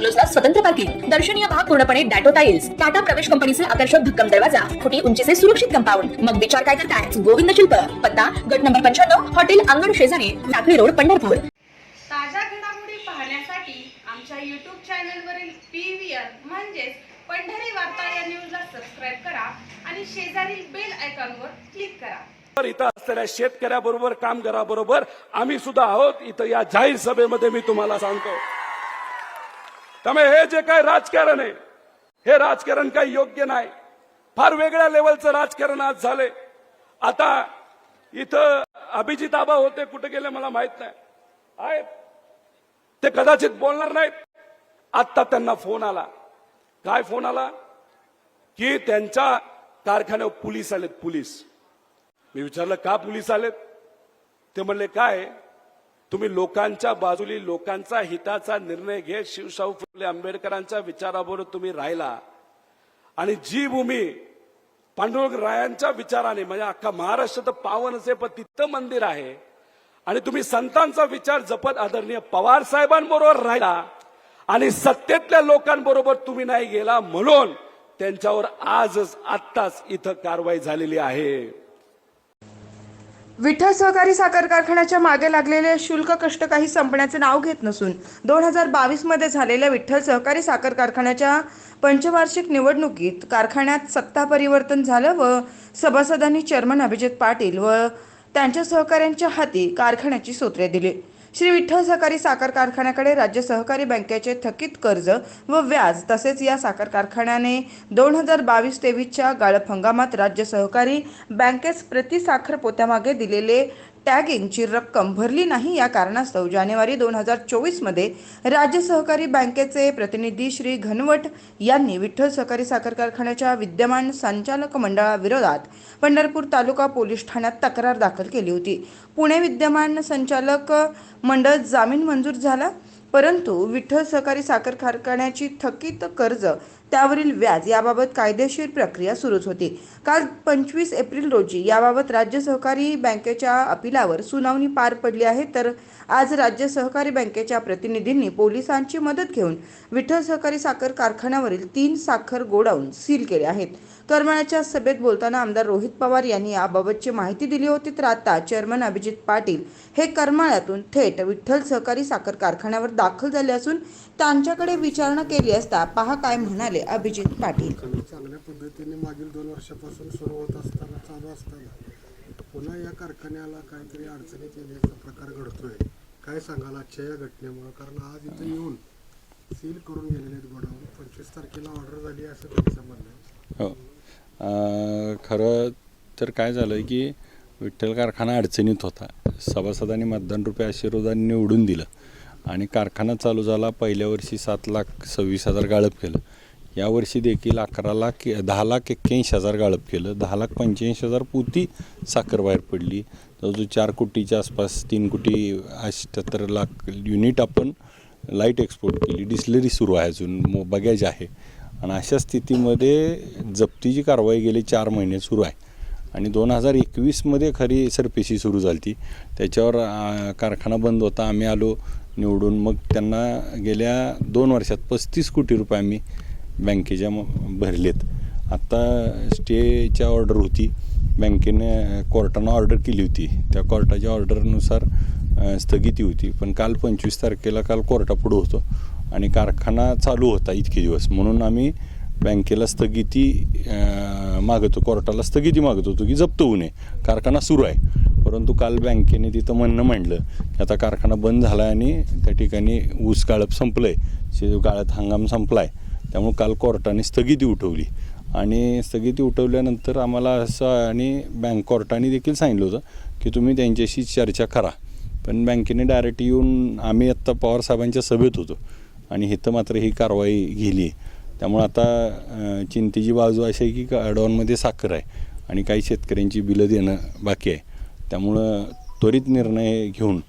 बंगलोजला स्वतंत्र पार्किंग. दर्शनीय भाग पूर्णपणे डॅटो टाईल्स टाटा प्रवेश कंपनीचे आकर्षक भक्कम दरवाजा. फुटी उंचीचे सुरक्षित कंपाऊंड. मग विचार काय करताय? गोविंद शिल्प. पत्ता गट नंबर पंच्याण्णव हॉटेल अंगण शेजारी लाकडी रोड पंढरपूर. ताज्या घडामोडी पाहण्यासाठी आमच्या यूट्यूब चॅनलवरील म्हणजेच पंढरी वार्ता या न्यूजला सबस्क्राईब करा आणि शेजारील बेल आयकॉनवर क्लिक करा. तर इथं असलेल्या शेतकऱ्याबरोबर कामगाराबरोबर आम्ही सुद्धा आहोत. इथं या जाहीर सभेमध्ये मी तुम्हाला सांगतो. त्यामुळे हे जे काय राजकारण आहे हे राजकारण काही योग्य नाही. फार वेगळ्या लेवलचं राजकारण आज झालंय. आता इथं अभिजित आबा होते कुठे गेले मला माहीत नाही. आहेत. ते कदाचित बोलणार नाहीत. आत्ता त्यांना फोन आला. काय फोन आला? की त्यांच्या कारखान्यावर पोलीस आलेत पोलीस. मी विचारलं का पोलीस आलेत? ते म्हणले काय? तुम्ही लोकांच्या बाजूली लोकांचा हिताचा निर्णय घेत शिवशाहू फुले आंबेडकरांच्या विचाराबरोबर तुम्ही राहिला. आणि जी भूमी पांडुरंग रायांच्या विचाराने म्हणजे अख्खा महाराष्ट्र तर पावनच आहे पण तिथं मंदिर आहे. आणि तुम्ही संतांचा विचार जपत आदरणीय पवार साहेबांबरोबर राहिला. आणि सत्तेतल्या लोकांबरोबर तुम्ही नाही गेला म्हणून त्यांच्यावर आजच आत्ताच इथं कारवाई झालेली आहे. विठ्ठल सहकारी साखर कारखान्याच्या मागे लागलेले शुल्क कष्ट काही संपण्याचे नाव घेत नसून दोन हजार बावीसमध्ये झालेल्या विठ्ठल सहकारी साखर कारखान्याच्या पंचवार्षिक निवडणुकीत कारखान्यात सत्ता परिवर्तन झालं व सभासदांनी चेअरमन अभिजित पाटील व त्यांच्या सहकाऱ्यांच्या हाती कारखान्याची सूत्रे दिली. श्री विठ्ठल सहकारी साखर कारखान्याकडे राज्य सहकारी बँकेचे थकीत कर्ज व व्याज तसेच या साखर कारखान्याने दोन हजार बावीस तेवीसच्या गाळप हंगामात राज्य सहकारी बँकेस प्रति साखर पोत्यामागे दिलेले टॅगिंगची रक्कम भरली नाही या कारणास्तव जानेवारी दोन हजार चोवीसमध्ये राज्य सहकारी बँकेचे प्रतिनिधी श्री घनवट यांनी विठ्ठल सहकारी साखर कारखान्याच्या विद्यमान संचालक मंडळाविरोधात पंढरपूर तालुका पोलीस ठाण्यात तक्रार दाखल केली होती. पुणे विद्यमान संचालक मंडळ जामीन मंजूर झाला परंतु विठ्ठल सहकारी साखर कारखान्याची थकीत कर्ज त्यावरील व्याज याबाबत कायदेशीर प्रक्रिया सुरूच होती. काल पंचवीस एप्रिल रोजी याबाबत राज्य सहकारी बँकेच्या अपिलावर सुनावणी पार पडली आहे. तर आज राज्य सहकारी बँकेच्या प्रतिनिधींनी पोलिसांची मदत घेऊन विठ्ठल सहकारी साखर कारखान्यावरील तीन साखर गोडाऊन सील केले आहेत. करमाळ्याच्या सभेत बोलताना आमदार रोहित पवार यांनी याबाबतची माहिती दिली होती. तर आता चेअरमन अभिजित पाटील हे करमाळ्यातून थेट विठ्ठल सहकारी साखर कारखान्यावर दाखल झाले असून त्यांच्याकडे विचारणा केली असता पहा काय म्हणाले. अभिजित पाटील. चांगल्या पद्धतीने मागील दोन वर्षापासून सुरू होत असताना चालू असताना पुन्हा या कारखान्याला काहीतरी अडचणीत येण्याचा प्रकार घडतोय. काय सांगाल आजच्या या घटनेमुळे? कारण आज इथं येऊन सील करून गेलेले आहेत गोडाऊन. पंचवीस तारखेला ऑर्डर झाली असं त्यांचं म्हणणं हो. अं, खरं तर काय झालं की विठ्ठल कारखाना अडचणीत होता. सभासदांनी मतदान रुपये आशीर्वादाने निवडून दिलं आणि कारखाना चालू झाला. पहिल्या वर्षी सात लाख सव्वीस हजार गाळप केलं. यावर्षी देखील अकरा लाख दहा लाख एक्क्याऐंशी हजार गाळप केलं. दहा लाख पंच्याऐंशी हजार पोती साखर बाहेर पडली. जवळजवळ चार कोटीच्या आसपास तीन कोटी अठ्ठ्याहत्तर लाख युनिट आपण लाइट एक्सपोर्ट केली. डिस्लरी सुरू आहे अजून मो बगॅज आहे. आणि अशा स्थितीमध्ये जप्तीची कारवाई गेली चार महिने सुरू आहे. आणि दोन हजार एकवीसमध्ये खरी सरपेशी सुरू झाली ती त्याच्यावर कारखाना बंद होता. आम्ही आलो निवडून. मग त्यांना गेल्या दोन वर्षात पस्तीस कोटी रुपये आम्ही बँकेच्या भरलेत. आत्ता स्टेच्या ऑर्डर होती. बँकेने कोर्टानं ऑर्डर केली होती. त्या कोर्टाच्या ऑर्डरनुसार स्थगिती होती. पण काल पंचवीस तारखेला काल कोर्टापुढं होतो आणि कारखाना चालू होता इतके दिवस. म्हणून आम्ही बँकेला स्थगिती मागतो. कोर्टाला स्थगिती मागत होतो की जप्त होऊ नये. कारखाना सुरू आहे. परंतु काल बँकेने तिथं म्हणणं म्हणलं की आता कारखाना बंद झाला आहे आणि त्या ठिकाणी ऊस गाळप संपलं आहे गाळत हंगाम संपला आहे त्यामुळे काल कोर्टाने स्थगिती उठवली. आणि स्थगिती उठवल्यानंतर आम्हाला असं आणि बँक कोर्टाने देखील सांगितलं होतं की तुम्ही त्यांच्याशी चर्चा करा. पण बँकेने डायरेक्ट येऊन आम्ही आत्ता पवार साहेबांच्या सभेत होतो. आणि इथं मात्र ही कारवाई गेली त्यामुळं आता चिंतेची बाजू अशी आहे की गाडॉनमध्ये साखर आहे आणि काही शेतकऱ्यांची बिलं देणं बाकी आहे. त्यामुळं त्वरित निर्णय घेऊन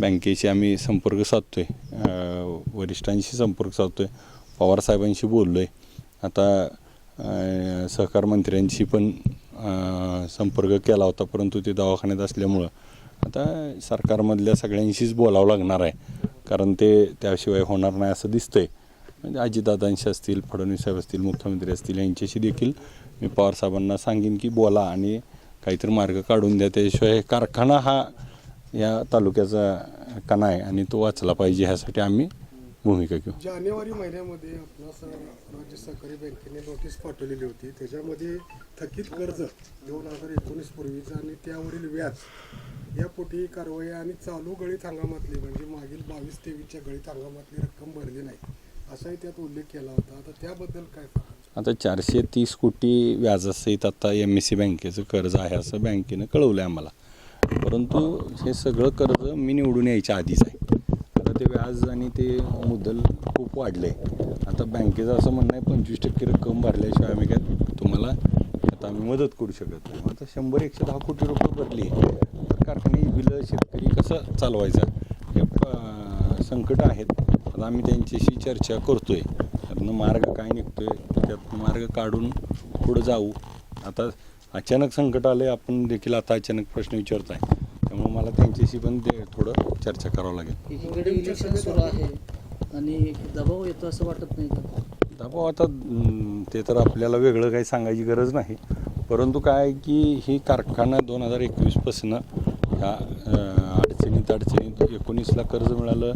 बँकेशी आम्ही संपर्क साधतो आहे वरिष्ठांशी संपर्क साधतो आहे पवारसाहेबांशी बोललो आहे आता सहकार मंत्र्यांशी पण संपर्क केला होता परंतु ते दवाखान्यात असल्यामुळं. आता सरकारमधल्या सगळ्यांशीच बोलावं लागणार आहे. कारण ते त्याशिवाय होणार नाही असं दिसतंय. म्हणजे अजितदादांशी असतील फडणवीस साहेब असतील मुख्यमंत्री असतील यांच्याशी देखील मी पवारसाहेबांना सांगेन की बोला आणि काहीतरी मार्ग काढून द्या. त्याशिवाय कारखाना हा या तालुक्याचा कणा आहे आणि तो वाचला पाहिजे ह्यासाठी आम्ही भूमिका घेऊ. जानेवारी महिन्यामध्ये आपणास राज्य सहकारी बँकेने नोटीस पाठवलेली होती. त्याच्यामध्ये थकीत कर्ज दोन हजार एकोणीस पूर्वीचं आणि त्यावरील व्याज या पोटी कारवाई आणि चालू गळीत हंगामातली म्हणजे मागील बावीस तेवीसच्या गळीत हंगामातली रक्कम भरली नाही. असाही त्यात उल्लेख केला होता. आता त्याबद्दल काय? आता चारशे तीस कोटी व्याजासहित आता एम एस सी बँकेचं कर्ज आहे असं बँकेनं कळवलं आहे आम्हाला. परंतु हे सगळं कर्ज मी निवडून यायच्या आधीच आहे. ते व्याज आणि ते मुद्दल खूप वाढले. आता बँकेचं असं म्हणणं आहे पंचवीस टक्के रक्कम भरल्याशिवाय आम्ही काय तुम्हाला आता आम्ही मदत करू शकत नाही. आता शंभर एकशे दहा कोटी रुपये भरली तर कारखाने बिलं शेतकरी कसं चालवायचं? हे संकट आहेत. आता आम्ही त्यांच्याशी चर्चा करतो आहे त्यातनं मार्ग काय निघतो आहे त्यात मार्ग काढून पुढं जाऊ. आता अचानक संकट आले आपण देखील आता अचानक प्रश्न विचारत आहे मला त्यांच्याशी पण ते थोडं चर्चा करावं लागेल. सुरू आहे आणि दबाव येतो असं वाटत नाही का? दबाव आता अं, ते तर आपल्याला वेगळं काही सांगायची गरज नाही. परंतु काय आहे की ही कारखाना दोन हजार एकवीसपासून ह्या अं, अडचणीत अडचणीत एकोणीसला कर्ज मिळालं.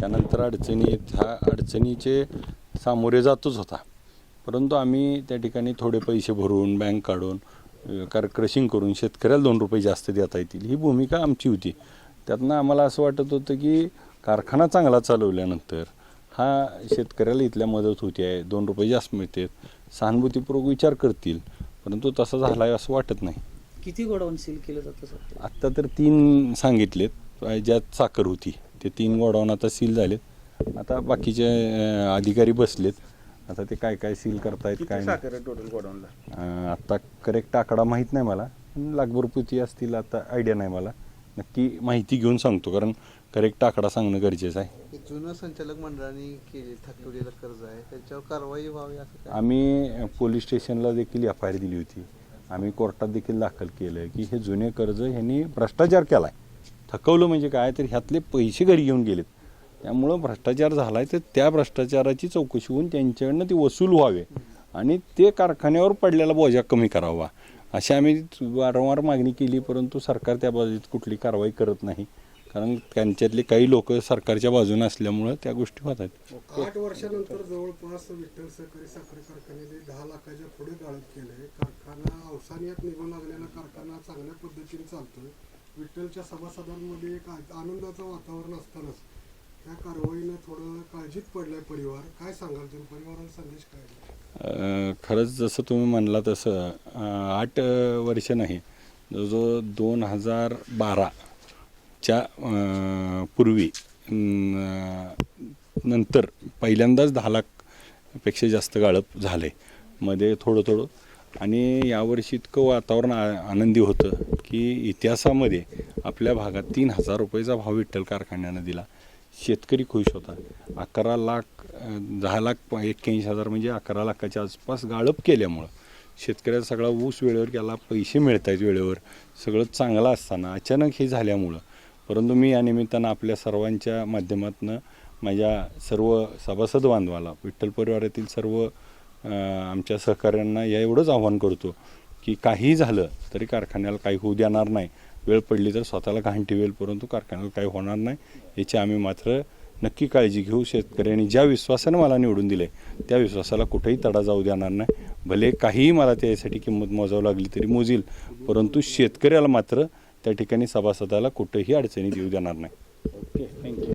त्यानंतर अडचणीत ह्या अडचणीचे सामोरे जातच होता. परंतु आम्ही त्या ठिकाणी थोडे पैसे भरून बँक काढून कार क्रशिंग करून शेतकऱ्याला दोन रुपये जास्त देता येतील. ही भूमिका आमची होती. त्यातनं आम्हाला असं वाटत होतं की कारखाना चांगला चालवल्यानंतर हा शेतकऱ्याला इथल्या मदत होती आहे दोन रुपये जास्त मिळतात सहानुभूतीपूर्वक विचार करतील परंतु तसं झालं आहे असं वाटत नाही. किती गोडाऊन सील केलं जातं सध्या आत्ता तर तीन सांगितलेत. ज्यात साखर होती ते तीन गोडाऊन आता सील झालेत. आता बाकीचे अधिकारी बसलेत. आता ते काय काय सील करतायत काय नाही. टोटल गोडाऊनला? अं, आता करेक्ट आकडा माहीत नाही मला. लाखभर पुती असतील आता आयडिया नाही मला. नक्की माहिती घेऊन सांगतो कारण करेक्ट आकडा सांगणं गरजेचं आहे. एक जुनं संचालक मंडळाने केले थकवलेलं कर्ज आहे. त्याच्यावर कारवाई व्हावी असं काय? आम्ही पोलीस स्टेशनला देखील एफ आय आर दिली होती. आम्ही कोर्टात देखील दाखल केलं की हे जुने कर्ज ह्यांनी भ्रष्टाचार केला आहे थकवलं म्हणजे काय? तर ह्यातले पैसे घरी घेऊन गेलेत. त्यामुळं भ्रष्टाचार झाला आहे तर त्या भ्रष्टाचाराची चौकशी होऊन त्यांच्याकडनं ती वसूल व्हावे. आणि ते कारखान्यावर पडलेला बोजा कमी करावा. अशी आम्ही वारंवार मागणी केली परंतु सरकार त्या बाजूत कुठली कारवाई करत नाही. कारण त्यांच्यातले काही लोक सरकारच्या बाजूने असल्यामुळं त्या गोष्टी होत आहेत. आठ वर्षानंतर जवळपास विठ्ठल सहकारी साखर कारखान्याने दहा लाखाच्या पुढे गाळप केले कारखाना अवसानियात निघून लागलेला कारखाना चांगल्या पद्धतीने चालतोय. विठ्ठलच्या सभासदांमध्ये एक आनंदाचं वातावरण असतानाच त्या कारवाईनं थोडं काळजीत पडलाय परिवार. काय सांगाल तुम्ही? परिवाराला संदेश काय अ, खरंच जसं तुम्ही म्हणला तसं अ, आठ अ, वर्ष नाही जो दोन हजार बाराच्या अ, पूर्वी न- नंतर पहिल्यांदाच दहा लाखपेक्षा जास्त गाळप झाले मध्ये थोडं थोडं. आणि यावर्षी इतकं वातावरण आ- आनंदी होतं की इतिहासामध्ये आपल्या भागात तीन हजार रुपयेचा भाव विठ्ठल कारखान्यानं दिला. शेतकरी खुश होता अकरा लाख दहा लाख एक्क्याऐंशी हजार म्हणजे अकरा लाखाच्या आसपास गाळप केल्यामुळं शेतकऱ्याचा सगळा ऊस वेळेवर गेला पैसे मिळत आहेत वेळेवर. सगळं चांगलं असताना अचानक हे झाल्यामुळं. परंतु मी या निमित्तानं आपल्या सर्वांच्या माध्यमातून माझ्या सर्व सभासद बांधवाला विठ्ठल परिवारातील सर्व आमच्या सहकाऱ्यांना या एवढंच आव्हान करतो की काहीही झालं तरी कारखान्याला काही होऊ देणार नाही. वेळ पडली तर स्वतःला घाण ठेवेल परंतु कारखान्याला काही होणार नाही. याची आम्ही मात्र नक्की काळजी घेऊ शेतकऱ्यांनी ज्या विश्वासानं मला निवडून दिले त्या विश्वासाला कुठेही तडा जाऊ देणार नाही. भले काहीही मला त्यासाठी किंमत मोजावं लागली तरी मोजील परंतु शेतकऱ्याला मात्र त्या ठिकाणी सभासदाला कुठेही अडचणी देऊ देणार नाही. Okay thank you